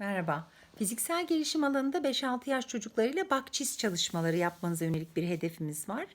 Merhaba. Fiziksel gelişim alanında 5-6 yaş çocuklarıyla bakçiz çalışmaları yapmanıza yönelik bir hedefimiz var.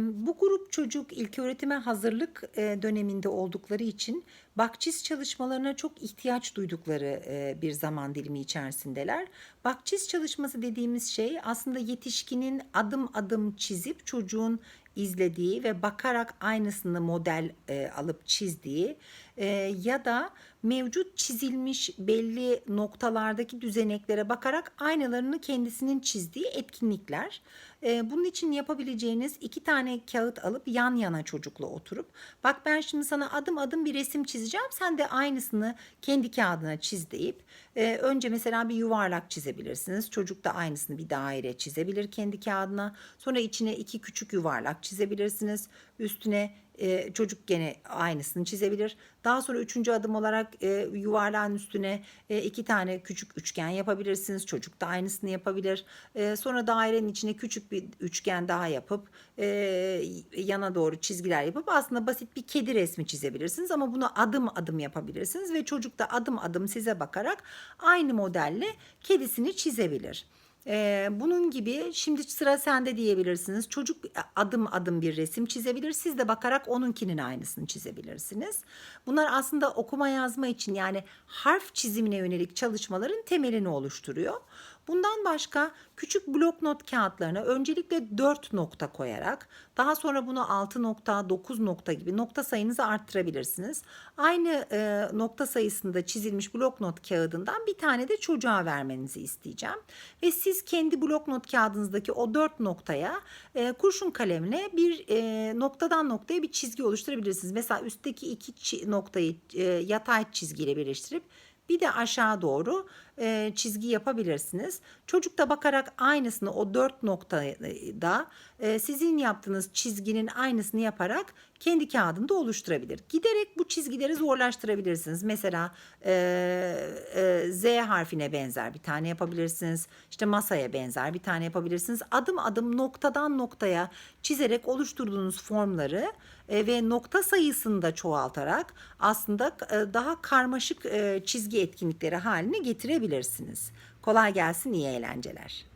Bu grup çocuk ilköğretime hazırlık döneminde oldukları için bakçiz çalışmalarına çok ihtiyaç duydukları bir zaman dilimi içerisindeler. Bakçiz çalışması dediğimiz şey aslında yetişkinin adım adım çizip çocuğun izlediği ve bakarak aynısını model alıp çizdiği e, ya da mevcut çizilmiş belli noktalardaki düzeneklere bakarak aynalarını kendisinin çizdiği etkinlikler. E, bunun için yapabileceğiniz iki tane kağıt alıp yan yana çocukla oturup bak ben şimdi sana adım adım bir resim çizeceğim sen de aynısını kendi kağıdına çiz deyip e, önce mesela bir yuvarlak çizebilirsiniz. Çocuk da aynısını bir daire çizebilir kendi kağıdına. Sonra içine iki küçük yuvarlak çizebilirsiniz. Üstüne e, çocuk gene aynısını çizebilir. Daha sonra üçüncü adım olarak e, yuvarlağın üstüne e, iki tane küçük üçgen yapabilirsiniz. Çocuk da aynısını yapabilir. E, sonra dairenin içine küçük bir üçgen daha yapıp e, yana doğru çizgiler yapıp aslında basit bir kedi resmi çizebilirsiniz. Ama bunu adım adım yapabilirsiniz ve çocuk da adım adım size bakarak aynı modelle kedisini çizebilir. Ee, bunun gibi şimdi sıra sende diyebilirsiniz. Çocuk adım adım bir resim çizebilir. Siz de bakarak onunkinin aynısını çizebilirsiniz. Bunlar aslında okuma yazma için yani harf çizimine yönelik çalışmaların temelini oluşturuyor. Bundan başka küçük blok not kağıtlarına öncelikle 4 nokta koyarak daha sonra bunu 6 nokta, 9 nokta gibi nokta sayınızı arttırabilirsiniz. Aynı e, nokta sayısında çizilmiş blok not kağıdından bir tane de çocuğa vermenizi isteyeceğim. Ve siz kendi blok not kağıdınızdaki o 4 noktaya e, kurşun kalemle bir e, noktadan noktaya bir çizgi oluşturabilirsiniz. Mesela üstteki iki noktayı e, yatay çizgiyle birleştirip bir de aşağı doğru e, çizgi yapabilirsiniz. Çocuk da bakarak aynısını o dört noktada e, sizin yaptığınız çizginin aynısını yaparak kendi kağıdında oluşturabilir. Giderek bu çizgileri zorlaştırabilirsiniz. Mesela e, e, Z harfine benzer bir tane yapabilirsiniz. İşte masaya benzer bir tane yapabilirsiniz. Adım adım noktadan noktaya çizerek oluşturduğunuz formları e, ve nokta sayısını da çoğaltarak aslında e, daha karmaşık e, çizgi etkinlikleri haline getirebilirsiniz. Kolay gelsin, iyi eğlenceler.